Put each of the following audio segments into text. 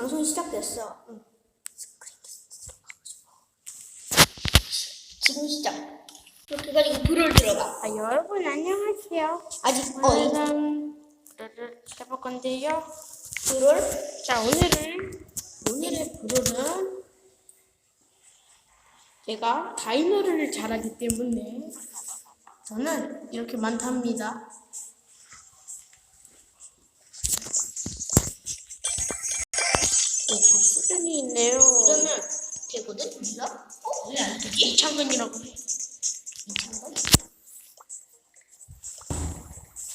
방송 시작됐어. 응. 지금 시작. 이렇게 가지고 불을 들어봐. 아, 여러분 안녕하세요. 아직 어 이- 오늘은 불을 해볼 건데요. 불을 자, 오늘은 오늘의 불은 제가 다이너를 잘하기 때문에 저는 이렇게 많답니다. 네요. 이러면 되거든. 우리가 어? 왜안 되지? 이창근이라고 해. 이창근?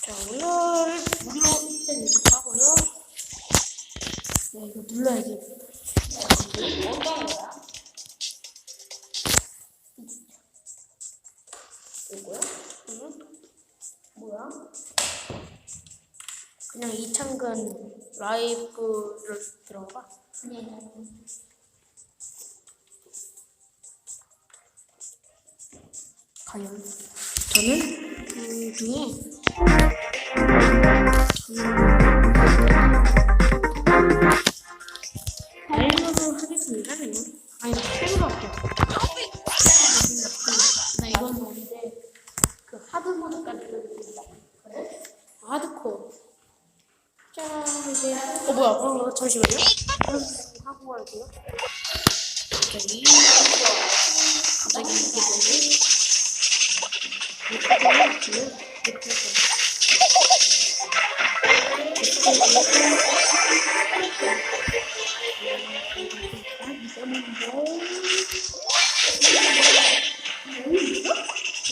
자, 오늘 무료 이렇게 하고요. 네, 이거 눌러야지. 어떤 거야? 이거야? 응? 뭐야? 그냥 이창근 라이브를 들어봐. 그 과연 저는 그 중에 다이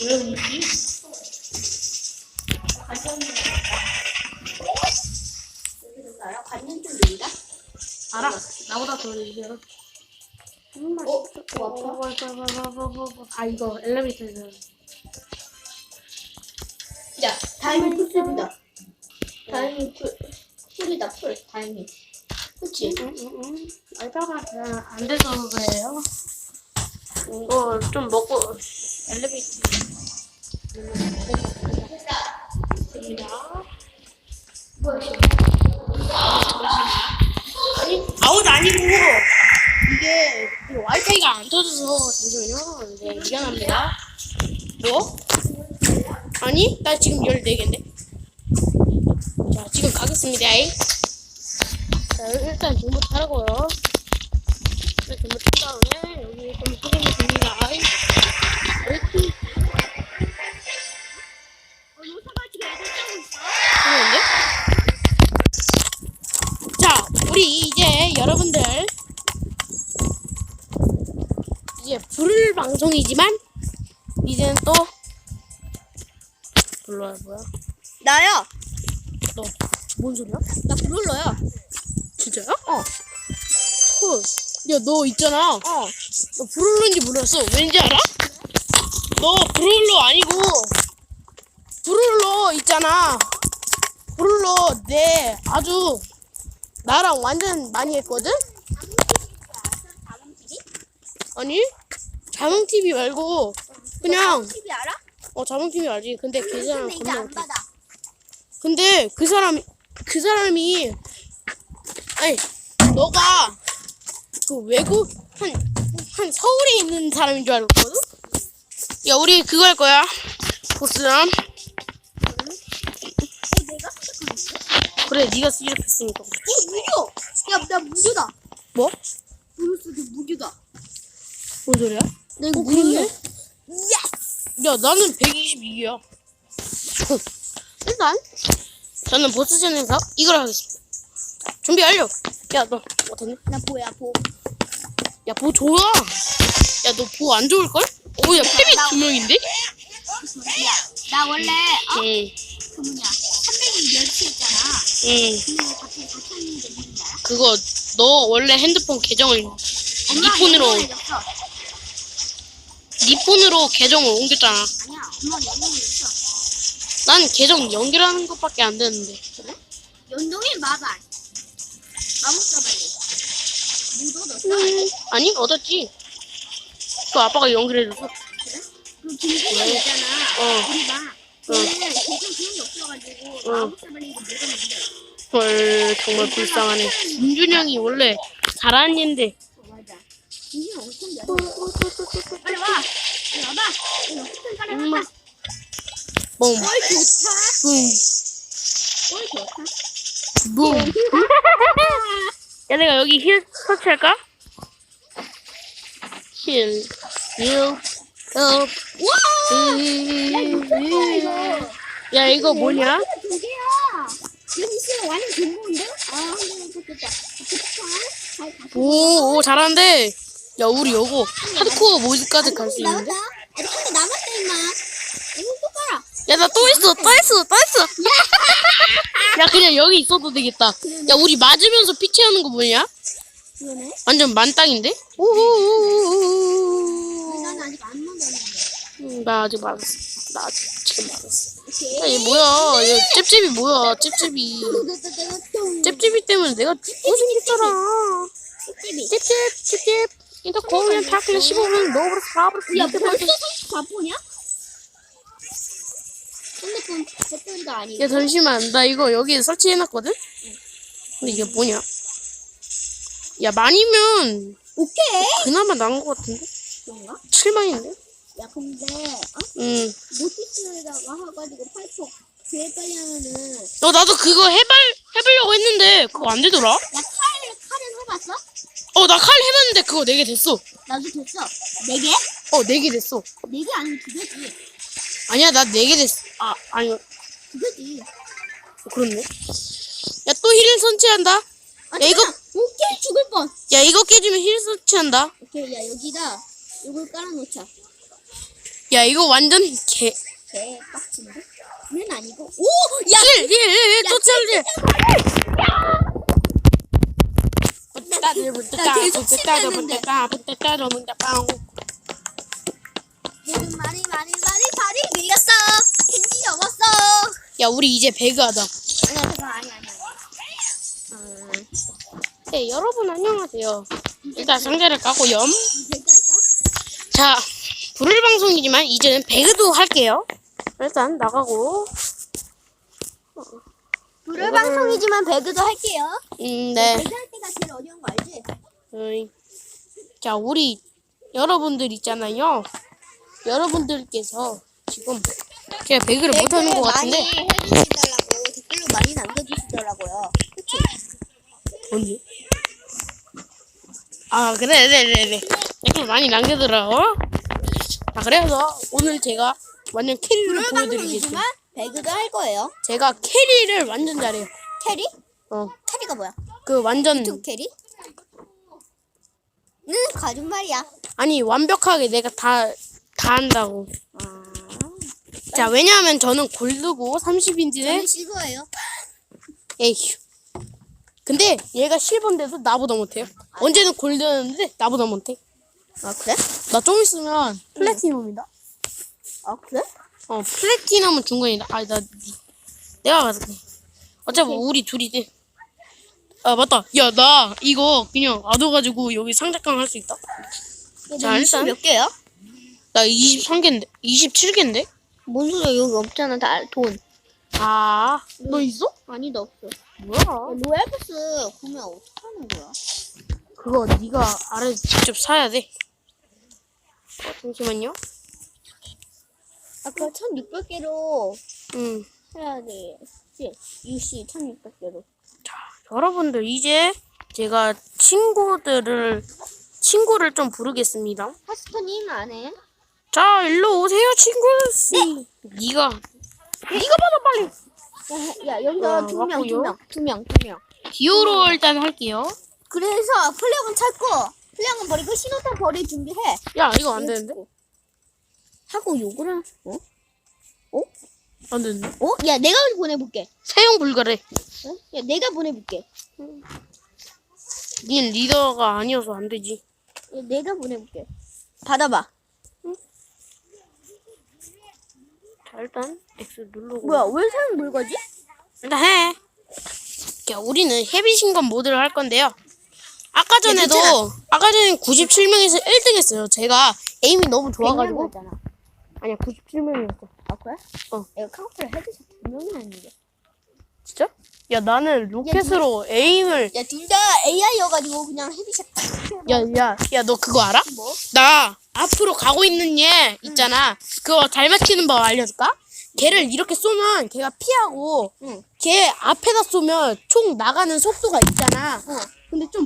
왜 울지? 나요? 관련 좀 느리다? 알아. 나보다 더 이겨. 어? 뭐 아파? 아 이거 엘리베이터에서 야, 다행히 풀숲이다. 다행히 풀. 풀이다, 풀. 다행히. 그치? 응응응 알바가 잘 안 돼서 그래요. 이거 좀 먹고 엘리베이터 아웃 아니고 이게 이 와이파이가 안 터져서 잠시만요. 네 미안합니다. 뭐? 아니 나 지금 14개인데. 자 지금 가겠습니다. 자 일단 전부 타라고요. 전부 탄 다음에 여기 좀 확인해 줍니다. 우리 이제 여러분들 이제 불 방송이지만 이제는 또 불러야 뭐야? 나야! 너 뭔 소리야? 나 불러야. 진짜야? 어. 헐. 야, 너 있잖아. 어. 너 브룰로인지 몰랐어. 왠지 알아? 너 브룰로 아니고 브룰로 있잖아. 브룰로 내 아주 나랑 완전 많이 했거든? 아니 자몽 TV 말고 그냥 TV 알아? 어 TV 알지? 근데 그 사람 근데 이제 겁나 안 못해. 받아. 근데 그 사람 그 사람이 아니 너가 그 외국 한 한 서울에 있는 사람인 줄 알았거든. 야 우리 그거 할 거야. 내가? 그래 네가 시작했으니까. 어, 무료! 야, 나 무료다. 뭐? 브루스도 무료다. 뭔 소리야? 내어 그러네. 예스! 야 나는 122야. 일단 저는 보스전에서 이걸 하겠습니다. 준비 완료. 야너 못했네. 나 보야, 보. 야, 보 좋아. 야, 너 보 안 좋을걸? 오, 야, 패비 두 명인데? 야, 나 원래, 어? 응, 그 뭐냐, 300이 멸치했잖아. 응. 근데 왜 갑자기 4천이 됐는지 알아? 그거, 너 원래 핸드폰 계정을, 네 엄마가 폰으로, 연동해줬어. 네 폰으로 계정을 옮겼잖아. 아니야, 엄마가 연동해줬어. 난 계정 연결하는 것밖에 안 되는데. 그래? 연동해 마발. 마법사 발리. 못 얻었어? 음, 아니, 얻었지. 그 아빠가 연결해줬어. 그 김구가 있잖아. 어. 우리 막. 걔는 계정 그런 게 없어가지고 어. 마법사 발리도 못 얻는데. 헐 정말 불쌍하네. 김준영이 원래 잘하는 얘인데. 맞아. 이게 엄청 잘해. 빨리 와. 빨리 와봐. 이거 스푼 빨리 엄마. 와봐. 뻥. 뭘 좋다. 뿡. 뭘 좋다. 붐. 야 내가 여기 힐 터치할까? 힐. 힐. 업. 와! 야, 이거 이거. 야 이거 뭐냐? 두 개야. 여기 있으면 완전 좋은데? 아, 한번 좋겠다. 좋다. 잘 가. 오, 오 잘하는데. 야 우리 요거 하드코어 모드까지 갈 수 있는데? 나왔다. 한개 남았다, 임마. 이거 또 깔아. 야나 또 있어, 또 있어, 또 있어. 야 그냥 여기 있어도 되겠다. 야 우리 맞으면서 피 채우는 거 뭐냐? 이거네. 완전 만땅인데? 오오오오오. 난 아직 안 맞았는데. 음, 나 아직 맞았어. 나 아직 지금 맞았어. 오케이. 야, 얘 뭐야? 얘 찝찝이 뭐야? 찝찝이. 찝찝이 때문에 내가 죽고 생겼잖아. 찝찝이. 찝찝, 찝찝. 이거 거울에 다 그냥 15분 넣어버렸어. 가버렸어. 야, 벌써 바보냐? 핸드폰 배터리가 아니고. 야 잠시만 나 이거 여기에 설치해놨거든? 근데 이게 뭐냐? 야 만이면 오케이. 그나마 나은 것 같은데? 그런가? 7만인데? 야, 근데, 어? 응. 모티스에다가 해가지고 파이프 제일 빨리 하면은. 어 나도 그거 해발 해보려고 했는데 그거 안 되더라? 야, 칼, 칼은 해봤어? 어 나 칼 해봤는데 그거 4개 됐어. 나도 됐어. 네 개? 어 4개 됐어. 네 개 아니면 두 개지. 아니야 나 4개 됐어. 아 아니 어, 두 개지. 그렇네. 야 또힐 설치한다. 아, 야, 이거- 잠깐만. 오케이, 죽을 뻔. 야 이거 깨지면 힐 설치한다. 오케이, 야, 여기다 이걸 깔아놓자. 야 이거 완전 개. 개 빡친데? 는 아니고. 오! 야! 힐! 힐! 힐! 또찰 계속 치겠는데. 얘는 많이, 많이, 많이, 많이 밀렸어. 캔디 먹었어. 야 우리 이제 배그하자. 아니야, 잠깐, 아니, 아니. 음, 네 여러분 안녕하세요. 일단 상자를 까고 염. 될까, 일단? 자 불을 방송이지만 이제는 배그도 할게요. 일단 나가고. 불을 방송이지만 배그도 할게요. 음 네. 배그 할 때가 어려운 거 알지? 어이. 자 우리 여러분들 있잖아요. 여러분들께서 지금 제가 배그를 못하는 것 같은데 많이 해주시더라고. 댓글로 많이 남겨주시더라고요. 그치? 언제? 아 그래 그래 그래 그래 댓글 많이 남겨더라고 아 그래서 오늘 제가 완전 캐리를 보여드리겠습니다 방송이지만 배그도 할 거예요. 제가 캐리를 완전 잘해요 캐리? 어 캐리가 뭐야? 그 완전 투 캐리? 는 거짓말이야. 아니 완벽하게 내가 다 다 한다고 아, 자 왜냐하면 저는 골드고 30인치에 저는 실버예요. 에휴 근데 얘가 실버인데도 나보다 못해요 언제는 골드였는데 나보다 못해 아 그래? 나 좀 있으면 플래티넘이다 아 그래? 어 플래티넘은 중간이다 아니 나 내가 가서 어차피 우리 둘이 돼. 아 맞다 야 나 이거 그냥 놔둬가지고 여기 상작강 할수 있다 자, 일단. 몇 개야? 나 23개인데 27개인데 뭔 소리야 여기 없잖아 다 돈. 아 너 있어? 아니 너 없어. 뭐야 로얄 패스 구매 어떻게 하는 거야? 그거 네가 알아서 직접 사야 돼 어, 잠시만요 아까 1600개로 음 해야 돼. 그치? UC 1600개로. 여러분들 이제 제가 친구들을 친구를 좀 부르겠습니다 하스터님 안 해? 자 일로 오세요 친구 네가 네가 받아 빨리 야, 야 여기서 야, 두 명, 두. 명, 두 명, 두 명. 기호로 일단 할게요 그래서 플래곤 찾고 플래곤 버리고 신호탄 버릴 준비해. 야 이거 안 되는데 하고 욕을 하. 어? 안 되는데 어? 야 내가 보내볼게. 사용 불가래 어? 야 내가 보내볼게. 닌 리더가 아니어서 안 되지 야, 내가 보내볼게. 받아봐. 자 일단 X 누르고 뭐야 왜 사용 불가지? 일단 해 자, 우리는 헤비신건 모드를 할 건데요 아까 전에도 괜찮아. 아까 전에 97명에서 1등 했어요 제가 에임이 너무 좋아가지고 잖아 아니야 97명이었어 아 그래? 어. 내가 카운터를 헤드샷 두 명이나 했는데. 진짜? 야 나는 로켓으로 에임을 야, 둘 다 AI여가지고 그냥 헤비샷 야야 야 너 그거 알아? 뭐? 나 앞으로 가고 있는 얘 있잖아. 그거 잘 맞히는 법 알려줄까? 걔를 이렇게 쏘면 걔가 피하고 응. 걔 앞에다 쏘면 총 나가는 속도가 있잖아. 어.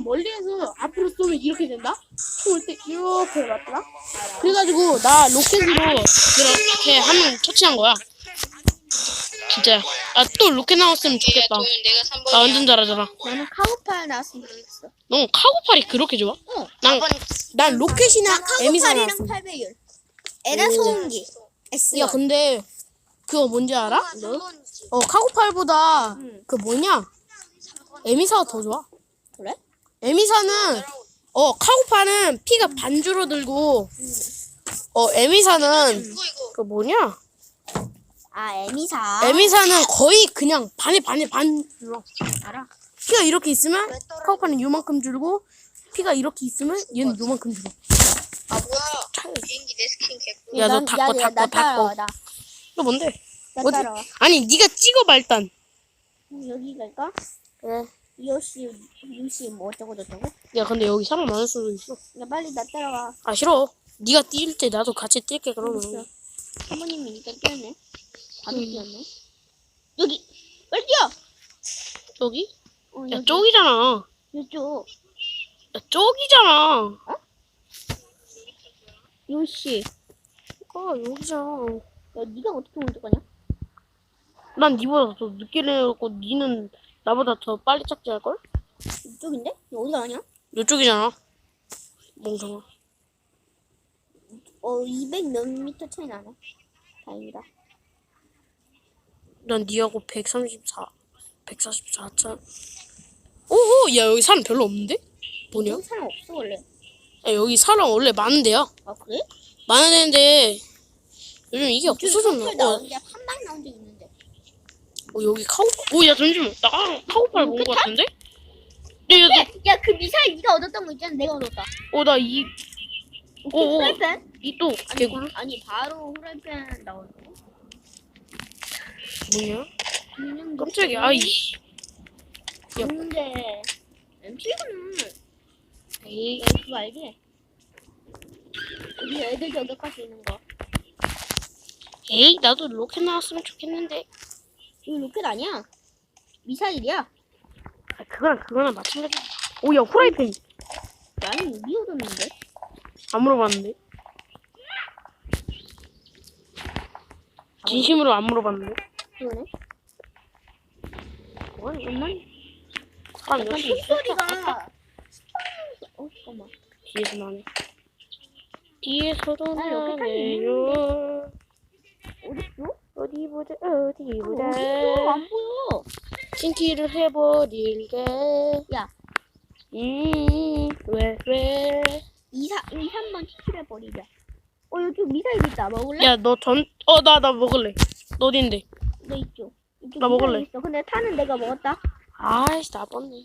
멀리에서 앞으로 쏘면 이렇게 된다? 총을 때 이렇게 맞더라? 그래가지고 나 로켓으로 그렇게 하면 터치한 거야. 진짜. 아 또 로켓 나왔으면 좋겠다. 내가 3번. 나 완전 잘하잖아. 나는 카우팔 나왔으면 좋겠어. 너 카고팔이 그렇게 좋아? 어. 난, 난 로켓이나 나 에미사 카우팔이랑 나왔어. 8배율. 에라 소음기. S. 야 근데 그거 뭔지 알아? 너? 어 카고팔보다 응. 그 뭐냐 에미사가 더 좋아. 에미사는 어 카고팔은 피가 반 줄어들고 어 에미사는 그 뭐냐 아, 에미사. 에미사는 거의 그냥 반에 반에 반 줄어. 알아. 피가 이렇게 있으면 카고팔은 요만큼 줄고 피가 이렇게 있으면 얘는 요만큼 줄어. 아 뭐야? 비행기 내 스킨 개꿀. 야, 너 난- 닦고, 야, 닦고, 나 닦고. 너 뭔데? 나 어디? 따라와. 아니 네가 찍어봐 일단. 여기 갈까? 그래. 이호씨, 유씨 뭐 어쩌고 저쩌고? 야 근데 여기 사람 많을 수도 있어. 야, 빨리 나 따라와. 아 싫어. 네가 뛸 때 나도 같이 뛸게. 그러면. 사모님이 일단 뛰었네. 바로 음. 뛰었네. 여기! 빨리 뛰어! 저기? 어, 야 여기. 쪽이잖아. 이쪽. 야 쪽이잖아. 요씨. 아 여기잖아. 야, 네가 어떻게 먼저 가냐? 난 니보다 더 늦게 내려고 니는 나보다 더 빨리 착지할 걸? 이쪽인데? 너 어디 가냐? 이쪽이잖아. 멍청아. 어, 200 몇 미터 차이 나네. 다행이다. 난 니하고 134, 144 차. 오호, 야 여기 사람 별로 없는데? 뭐냐? 여기 사람 없어, 원래. 야 여기 사람 원래 많은데요. 아, 그래? 많은 데인데 요즘 이게 없어졌나? 술 어, 한방 나온 적 있는데. 어 여기 카우팔. 오야 잠시만. 나 카우팔 본거 같은데? 야, 야, 너, 야, 그 미사일 네가 얻었던 거 있잖아. 내가 얻었다. 어, 나 이, 오, 오. 후라이팬? 이또 개굴 아니, 바로 후라이팬 나오는 거. 뭐냐? 그냥 깜짝이야. 아이씨. 야. 근데 MC는 에이. 야, 그거 알지? 우리 애들 저격할 수 있는 거. 에이, 나도 로켓 나왔으면 좋겠는데. 이거 로켓 아니야? 미사일이야. 아, 그거랑 그거랑 마찬가지. 오, 야, 후라이팬. 나는 얻었는데. 안 물어봤는데. 진심으로 안 물어봤는데. 그러네. 뭐야, 이것만? 아, 약간 역시. 숨소리가. 어, 잠깐만. 뒤에서 나네. 뒤에서도 나 로켓 나네요. 어딨어? 어디 보자, 어디 아, 보자. 어딨어? 안 보여. 신기를 해버릴게. 야, 음, 왜, 왜. 2, 3, 2, 3번 치출해 버리자. 어, 여기 미사일 있다. 먹을래? 야, 너 전, 어, 나, 나 먹을래. 너 어딘데? 너. 이쪽 나 미사일 먹을래. 있어. 근데 탄은 내가 먹었다. 아이씨, 나빴네.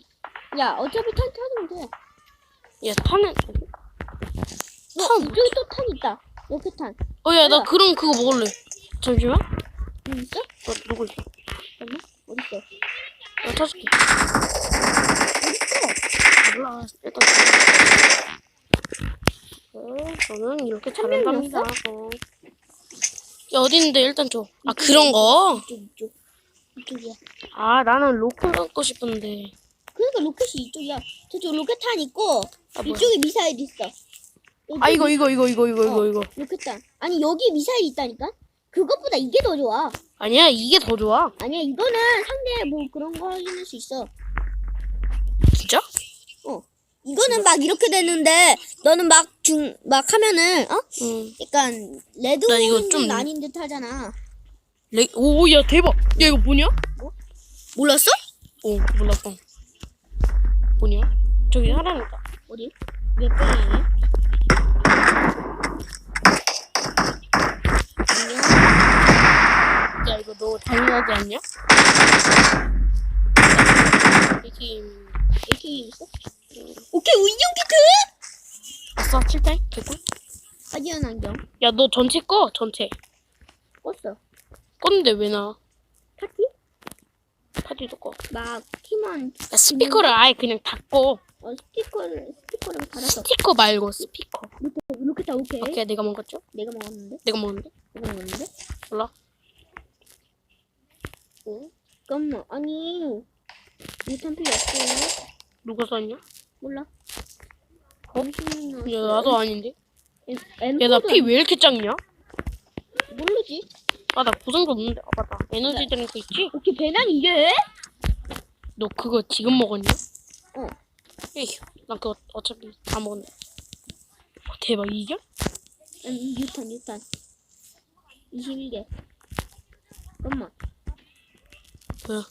야, 어차피 탄 타면 돼. 야, 타는. 어, 이쪽에 또 탄 있다. 로켓 탄. 어, 야, 나? 그럼 그거 먹을래. 잠시만. 응, 있어? 너 누구 있어? 잠깐만. 어딨어? 나 찾을게. 어딨어? 몰라. 일단. 어, 저는 이렇게 잘한답니다. 어. 야, 어딘데? 일단 줘. 아, 그런 거? 이쪽, 이쪽. 이쪽이야. 아, 나는 로켓 갖고 싶은데. 그러니까 로켓이 이쪽이야. 저쪽 로켓 탄 있고, 아. 이쪽에 미사일 있어. 여기 아, 이거, 이거, 이거, 이거, 이거, 이거, 어. 이거. 로켓 탄. 아니, 여기 미사일 있다니까? 그것보다 이게 더 좋아. 아니야, 이게 더 좋아. 아니야, 이거는 상대 뭐 그런 거 확인할 수 있어. 진짜? 어. 이거는 막 이렇게 되는데, 너는 막 중, 막 하면은, 어? 응. 약간, 나 이거 레드는 좀- 아닌 듯 하잖아. 레, 오, 야, 대박. 야, 이거 뭐냐? 몰랐어? 어, 몰랐다. 뭐냐? 저기 사람 있다. 어디? 몇 번이니? 안녕. 야, 이거 너 당연하지 않냐? 이팀 이렇게 있어? 오케이, 운영 키트! 아싸, 7대? 개꿀? 화지연 안경. 야, 너 전체 꺼, 전체. 껐어. 껐는데 왜 나와? 타키? 파티도 꺼. 막 키만 그러니까 스피커를 아예 그냥 닫고 어, 스티커를 스티커를 달아서 스티커 말고 스피커. 이렇게 이렇게 다 오케이. 오케이 내가 먹었죠? 내가 먹었는데 내가 먹었는데? 내가 먹었는데 몰라. 잠깐만 아니 유탄 필요 없어요 누가 썼냐? 몰라 어? 야 나도 아닌데. 엠- 야나 피 왜 이렇게 작냐? 모르지 아나 고정도 없는데. 아 맞다. 에너지 드링크 있지? 오케이 배낭 이게 너 그거 지금 먹었냐? 어. 에이, 난 그거 어차피 다 먹었네. 어, 대박 이겨? 아니 유탄 유탄 21개 잠깐만 뭐야?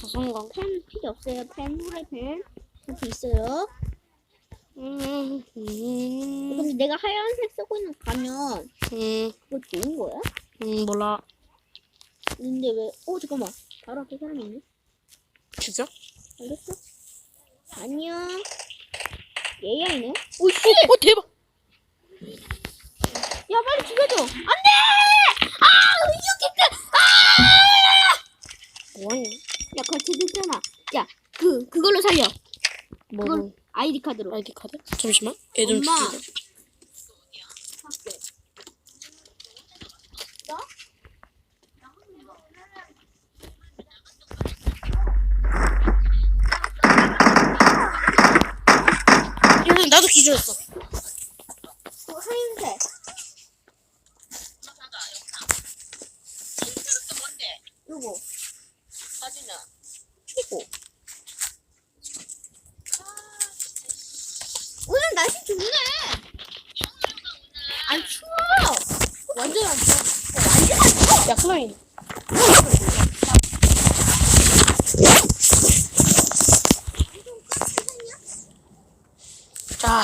사성광. 펜 필요 없어요 펜 후레펜 이렇게 있어요 음, 음, 근데 내가 하얀색 쓰고 있는 가면 음, 그거 좋은 거야? 음, 몰라. 근데 왜? 어 잠깐만 바로 앞에 사람이 있네. 죽여? 알겠어? 안녕. 얘야이네. 오, 씨! 오, 대박! 야 빨리 죽여줘. 안돼. 아 이렇게 뭐하냐? 야 거치 됐잖아. 야그 그걸로 살려. 뭐, 그걸 아이디 카드로. 아이디 카드? 잠시만. 얘좀 엄마. 죽이자. 나도 기절했어. 그 하얀색. 요거. 사진은 이거. 오늘 날씨 좋네. 안 추워. 완전 안 추워. 어, 완전 안 추워. 야, 클라인. 자,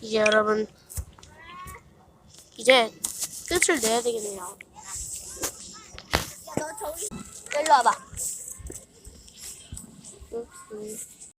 이제 여러분, 이제 끝을 내야 되겠네요. 너 저기 일로 와봐. 음, 음.